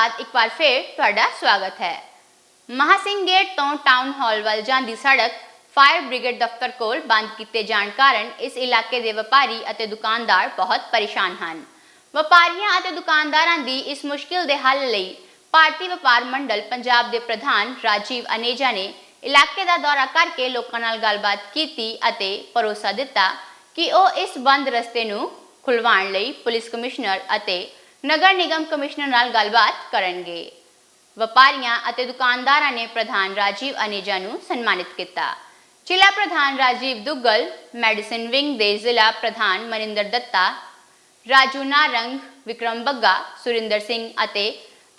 ਬਾਅਦ ਇੱਕ ਵਾਰ ਫੇਰ ਤੁਹਾਡਾ ਸਵਾਗਤ ਹੈ। ਮਹਾਸਿੰਘ ਗੇਟ ਤੋਂ ਟਾਊਨ ਹਾਲ ਵੱਲ ਜਾਂਦੀ ਸੜਕ ਫਾਇਰ ਬ੍ਰਿਗੇਡ ਦਫ਼ਤਰ ਕੋਲ ਬੰਦ ਕੀਤੇ ਜਾਣ ਕਾਰਨ ਇਸ ਇਲਾਕੇ ਦੇ ਵਪਾਰੀ ਅਤੇ ਦੁਕਾਨਦਾਰ ਬਹੁਤ ਪਰੇਸ਼ਾਨ ਹਨ। ਵਪਾਰੀਆਂ ਅਤੇ ਦੁਕਾਨਦਾਰਾਂ ਦੀ ਇਸ ਮੁਸ਼ਕਿਲ ਦੇ ਹੱਲ ਲਈ ਭਾਰਤੀ ਵਪਾਰ ਮੰਡਲ ਪੰਜਾਬ ਦੇ ਪ੍ਰਧਾਨ ਰਾਜੀਵ ਅਨੇਜਾ ਨੇ ਇਲਾਕੇ ਦਾ ਦੌਰਾ ਕਰਕੇ ਲੋਕਾਂ ਨਾਲ ਗੱਲਬਾਤ ਕੀਤੀ ਅਤੇ ਭਰੋਸਾ ਦਿੱਤਾ ਕਿ ਉਹ ਇਸ ਬੰਦ ਰਸਤੇ ਨੂੰ ਖੁਲਵਾਉਣ ਲਈ ਪੁਲਿਸ ਕਮਿਸ਼ਨਰ ਅਤੇ ਨਗਰ ਨਿਗਮ ਕਮਿਸ਼ਨਰ ਨਾਲ ਗੱਲਬਾਤ ਕਰਨਗੇ। ਵਪਾਰੀਆਂ ਅਤੇ ਦੁਕਾਨਦਾਰਾਂ ਨੇ ਪ੍ਰਧਾਨ ਰਾਜੀਵ ਅਨੇਜਾ ਨੂੰ ਸਨਮਾਨਿਤ ਕੀਤਾ। ਜ਼ਿਲ੍ਹਾ ਪ੍ਰਧਾਨ ਰਾਜੀਵ ਦੁੱਗਲ, ਮੈਡੀਸਿਨ ਵਿੰਗ ਦੇ ਜ਼ਿਲ੍ਹਾ ਪ੍ਰਧਾਨ ਮਨਿੰਦਰ ਦੱਤਾ, ਰਾਜੂ ਨਾਰੰਗ, ਵਿਕਰਮ ਬੱਗਾ, ਸੁਰਿੰਦਰ ਸਿੰਘ ਅਤੇ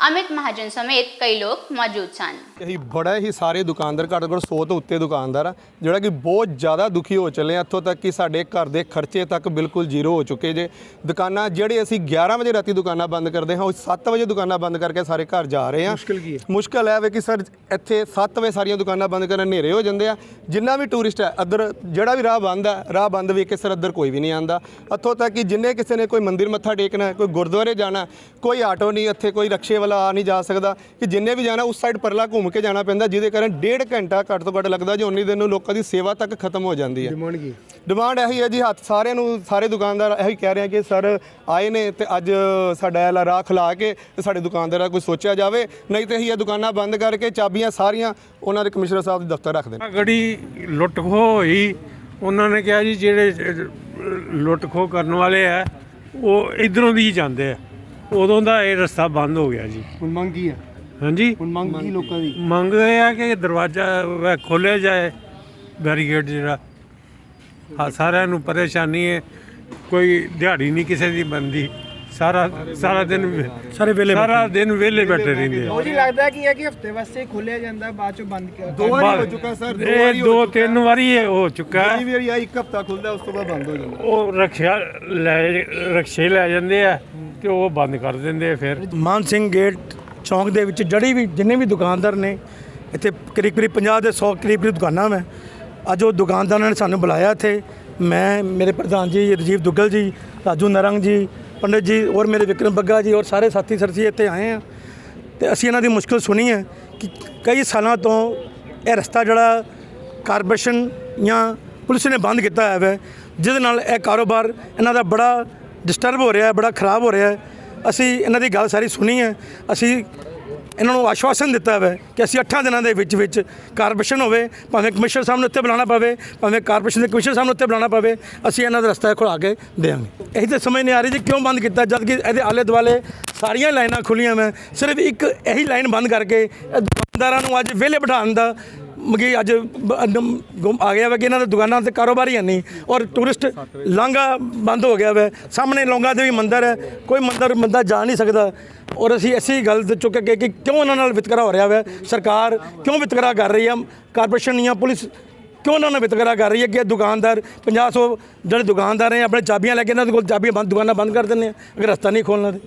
ਅਮਿਤ ਮਹਾਜਨ ਸਮੇਤ ਕਈ ਲੋਕ ਮੌਜੂਦ ਸਨ ਅਸੀਂ ਬੜਾ ਹੀ ਸਾਰੇ ਦੁਕਾਨਦਾਰ ਘੱਟ ਘੱਟ 100 ਤੋਂ ਉੱਤੇ ਦੁਕਾਨਦਾਰ ਆ ਜਿਹੜਾ ਕਿ ਬਹੁਤ ਜ਼ਿਆਦਾ ਦੁਖੀ ਹੋ ਚੱਲੇ ਆ ਇੱਥੋਂ ਤੱਕ ਕਿ ਸਾਡੇ ਘਰ ਦੇ ਖਰਚੇ ਤੱਕ ਬਿਲਕੁਲ ਜ਼ੀਰੋ ਹੋ ਚੁੱਕੇ ਜੇ ਦੁਕਾਨਾਂ ਜਿਹੜੇ ਅਸੀਂ 11 ਵਜੇ ਰਾਤੀ ਦੁਕਾਨਾਂ ਬੰਦ ਕਰਦੇ ਹਾਂ ਉਹ 7 ਵਜੇ ਦੁਕਾਨਾਂ ਬੰਦ ਕਰਕੇ ਸਾਰੇ ਘਰ ਜਾ ਰਹੇ ਆ ਮੁਸ਼ਕਲ ਕੀ ਹੈ ਮੁਸ਼ਕਲ ਹੈ ਵੇ ਕਿ ਸਰ ਇੱਥੇ 7 ਵਜੇ ਸਾਰੀਆਂ ਦੁਕਾਨਾਂ ਬੰਦ ਕਰਨ ਹਨੇਰੇ ਹੋ ਜਾਂਦੇ ਆ। ਜਿੰਨਾ ਵੀ ਟੂਰਿਸਟ ਹੈ ਅਦਰ ਜਿਹੜਾ ਵੀ ਰਾਹ ਬੰਦ ਆ ਰਾਹ ਬੰਦ ਵੇਖ ਕੇ ਸਰ ਅਦਰ ਕੋਈ ਵੀ ਨਹੀਂ ਆਂਦਾ ਇੱਥੋਂ ਤੱਕ ਕਿ ਜਿੰਨੇ ਕਿਸੇ ਨੇ ਕੋਈ ਮੰਦਿਰ ਮੱਥਾ ਟੇਕਣਾ ਹੈ, ਕੋਈ ਗੁਰਦੁਆਰੇ ਜਾਣਾ ਕੋਈ ਆਟੋ ਨਹੀਂ ਇੱਥੇ ਕੋਈ ਰਕਸ਼ੇ ਵਾਲਾ ਆ ਨਹੀਂ ਜਾ ਸਕਦਾ ਕਿ ਜਿੰਨੇ ਵੀ ਜਾਣਾ ਉਸ ਸਾਈਡ ਪਰਲਾ ਘੁੰਮ ਕੇ ਜਾਣਾ ਪੈਂਦਾ ਜਿਹਦੇ ਕਾਰਨ ਡੇਢ ਘੰਟਾ ਘੱਟ ਤੋਂ ਘੱਟ ਲੱਗਦਾ ਜੇ ਉਨੀ ਦਿਨ ਨੂੰ ਲੋਕਾਂ ਦੀ ਸੇਵਾ ਤੱਕ ਖਤਮ ਹੋ ਜਾਂਦੀ ਹੈ। ਡਿਮਾਂਡ ਕੀ? ਡਿਮਾਂਡ ਇਹੀ ਹੈ ਜੀ ਹੱਥ ਸਾਰਿਆਂ ਨੂੰ ਸਾਰੇ ਦੁਕਾਨਦਾਰ ਇਹੀ ਕਹਿ ਰਹੇ ਆ ਕਿ ਸਰ ਆਏ ਨੇ ਤੇ ਅੱਜ ਸਾਡਾ ਇਹ ਰਾਹ ਖਲਾ ਕੇ ਤੇ ਸਾਡੇ ਦੁਕਾਨਦਾਰਾਂ ਦਾ ਕੋਈ ਸੋਚਿਆ ਜਾਵੇ ਨਹੀਂ ਤੇ ਅਸੀਂ ਇਹ ਦੁਕਾਨਾਂ ਬੰਦ ਕਰਕੇ ਚਾਬੀਆਂ ਸਾਰੀਆਂ ਉਹਨਾਂ ਦੇ ਕਮਿਸ਼ਨਰ ਸਾਹਿਬ ਦੇ ਦਫ਼ਤਰ ਰੱਖ ਦੇਣ। ਗੜੀ ਲੁੱਟ ਖੋਹ ਹੋਈ ਉਹਨਾਂ ਨੇ ਕਿਹਾ ਜੀ ਜਿਹੜੇ ਲੁੱਟ ਖੋਹ ਕਰਨ ਵਾਲੇ ਆ ਉਹ ਇਧਰੋਂ ਦੀ ਹੀ ਜਾਂਦੇ ਆ। ਉਦੋਂ ਦਾ ਇਹ ਰਸਤਾ ਬੰਦ ਹੋ ਗਿਆ ਜੀ। ਹੁਣ ਮੰਗ ਕੀ ਹੈ ਹਾਂਜੀ? ਹੁਣ ਮੰਗ ਕੀ ਲੋਕਾਂ ਦੀ? ਮੰਗ ਇਹ ਆ ਕਿ ਦਰਵਾਜ਼ਾ ਖੋਲ੍ਹਿਆ ਜਾਏ ਬੈਰੀਗੇਡ ਜਿਹੜਾ। ਹਾਂ ਸਾਰਿਆਂ ਨੂੰ ਪਰੇਸ਼ਾਨੀ ਹੈ। ਕੋਈ ਦਿਹਾੜੀ ਨਹੀਂ ਕਿਸੇ ਦੀ ਬੰਦੀ ਸਾਰਾ ਸਾਰਾ ਦਿਨ ਸਾਰੇ ਵੇਲੇ ਸਾਰਾ ਦਿਨ ਵਿਹਲੇ ਬੈਠੇ ਰਹਿੰਦੇ ਆ। ਉਹ ਜੀ ਲੱਗਦਾ ਕੀ ਹੈ ਕਿ ਹਫ਼ਤੇ ਵਾਸਤੇ ਖੋਲਿਆ ਜਾਂਦਾ ਬਾਅਦ ਚੋਂ ਬੰਦ ਕਰ ਦੋ ਵਾਰੀ ਹੋ ਚੁੱਕਾ ਸਰ ਦੋ ਇਹ ਵਾਰੀ ਹੋ ਦੋ। ਤਿੰਨ ਵਾਰੀ ਇਹ ਹੋ ਚੁੱਕਾ। ਹੈ। ਵਾਰੀ ਆ ਇੱਕ ਹਫਤਾ ਖੁੱਲਦਾ ਉਸ ਤੋਂ ਬਾਅਦ ਬੰਦ ਹੋ ਜਾਂਦਾ। ਉਹ ਰਕਸ਼ਾ ਲੈ ਰਕਸ਼ੇ ਲੈ ਜਾਂਦੇ ਆ। ਤੇ ਉਹ ਬੰਦ ਕਰ ਦਿੰਦੇ ਫਿਰ। ਮਾਨ ਸਿੰਘ ਗੇਟ ਚੌਂਕ ਦੇ ਵਿੱਚ ਜੜੀ ਵੀ ਜਿੰਨੇ ਵੀ ਦੁਕਾਨਦਾਰ ਨੇ, ਇੱਥੇ ਕਰੀਬ ਕਰੀਬ 50 ਦੇ 100 ਕਰੀਬ ਕਰੀਬ ਦੁਕਾਨਾਂ ਮੈਂ ਅੱਜ ਉਹ ਦੁਕਾਨਦਾਰਾਂ ਨੇ ਸਾਨੂੰ ਬੁਲਾਇਆ ਇੱਥੇ। ਮੈਂ, ਮੇਰੇ ਪ੍ਰਧਾਨ ਜੀ ਰਜੀਵ ਦੁੱਗਲ ਜੀ, ਰਾਜੂ ਨਰੰਗ ਜੀ, ਪੰਡਿਤ ਜੀ ਔਰ ਮੇਰੇ ਵਿਕਰਮ ਬੱਗਾ ਜੀ ਔਰ ਸਾਰੇ ਸਾਥੀ ਸਰਸੀ ਇੱਥੇ ਆਏ ਆ। ਤੇ ਅਸੀਂ ਇਹਨਾਂ ਦੀ ਮੁਸ਼ਕਲ ਸੁਣੀ ਹੈ ਕਿ ਕਈ ਸਾਲਾਂ ਤੋਂ ਇਹ ਰਸਤਾ ਜਿਹੜਾ ਕਾਰਪੋਰੇਸ਼ਨ ਜਾਂ ਪੁਲਿਸ ਨੇ ਬੰਦ ਕੀਤਾ ਹੋਇਆ ਹੈ ਜਿਹਦੇ ਨਾਲ ਇਹ ਕਾਰੋਬਾਰ ਇਹਨਾਂ ਦਾ ਬੜਾ ਡਿਸਟਰਬ ਹੋ ਰਿਹਾ ਹੈ, ਬੜਾ ਖਰਾਬ ਹੋ ਰਿਹਾ ਹੈ। ਅਸੀਂ ਇਹਨਾਂ ਦੀ ਗੱਲ ਸਾਰੀ ਸੁਣੀ ਹੈ। ਅਸੀਂ ਇਹਨਾਂ ਨੂੰ ਆਸ਼ਵਾਸਨ ਦਿੱਤਾ ਹੈ ਕਿ ਅਸੀਂ 8 ਦਿਨਾਂ ਦੇ ਵਿੱਚ ਵਿੱਚ ਕਾਰਪੋਰੇਸ਼ਨ ਹੋਵੇ, ਭਾਵੇਂ ਕਮਿਸ਼ਨਰ ਸਾਹਿਬ ਨੂੰ ਉੱਤੇ ਬੁਲਾਉਣਾ ਪਵੇ, ਭਾਵੇਂ ਕਾਰਪੋਰੇਸ਼ਨ ਦੇ ਕਮਿਸ਼ਨਰ ਸਾਹਿਬ ਨੂੰ ਉੱਤੇ ਬੁਲਾਉਣਾ ਪਵੇ, ਅਸੀਂ ਇਹਨਾਂ ਦਾ ਰਸਤਾ ਖੁਲਾ ਕੇ ਦੇਵਾਂਗੇ। ਇਹੀ ਤਾਂ ਸਮਝ ਨਹੀਂ ਆ ਰਹੀ ਜੀ ਕਿਉਂ ਬੰਦ ਕੀਤਾ ਜਦ ਕਿ ਇਹਦੇ ਆਲੇ ਦੁਆਲੇ ਸਾਰੀਆਂ ਲਾਈਨਾਂ ਖੁੱਲੀਆਂ ਮੈਂ ਸਿਰਫ ਇੱਕ ਇਹੀ ਲਾਈਨ ਬੰਦ ਕਰਕੇ ਦੁਕਾਨਦਾਰਾਂ ਨੂੰ ਅੱਜ ਵਿਹਲੇ ਬਿਠਾਉਣ ਦਾ ਮਗੀ ਅੱਜ ਬ- ਅਦਮ ਗੁੰਮ ਆ ਗਿਆ ਵਾ ਕਿ ਇਹਨਾਂ ਦੇ ਦੁਕਾਨਾਂ ਤੇ ਕਾਰੋਬਾਰ ਹੀ ਹੈ ਨਹੀਂ ਔਰ ਟੂਰਿਸਟ ਲਾਂਘਾ ਬੰਦ ਹੋ ਗਿਆ ਵਾ। ਸਾਹਮਣੇ ਲੌਂਗਾ ਦੇ ਵੀ ਮੰਦਿਰ ਹੈ। ਕੋਈ ਮੰਦਿਰ ਬੰਦਾ ਜਾ ਨਹੀਂ ਸਕਦਾ। ਔਰ ਅਸੀਂ ਐਸੀ ਗੱਲ ਤੇ ਚੁੱਕ ਕੇ ਕਿ ਕਿਉਂ ਇਹਨਾਂ ਨਾਲ ਵਿਤਕਰਾ ਹੋ ਰਿਹਾ ਵਾ? ਸਰਕਾਰ ਕਿਉਂ ਵਿਤਕਰਾ ਕਰ ਰਹੀ ਹੈ? ਕਾਰਪੋਰੇਸ਼ਨ ਜਾਂ ਪੁਲਿਸ ਕਿਉਂ ਉਹਨਾਂ ਨਾਲ ਵਿਤਕਰਾ ਕਰ ਰਹੀ ਹੈ ਕਿ ਦੁਕਾਨਦਾਰ 50 ਸੌ ਜਿਹੜੇ ਦੁਕਾਨਦਾਰ ਨੇ, ਆਪਣੇ ਚਾਬੀਆਂ ਲੈ ਕੇ ਇਹਨਾਂ ਦੇ ਕੋਲ ਚਾਬੀਆਂ ਬੰਦ ਦੁਕਾਨਾਂ ਬੰਦ ਕਰ ਦਿੰਦੇ ਆ। ਅਗਰ ਰਸਤਾ ਨਹੀਂ ਖੋਲਣਾ ਤੇ।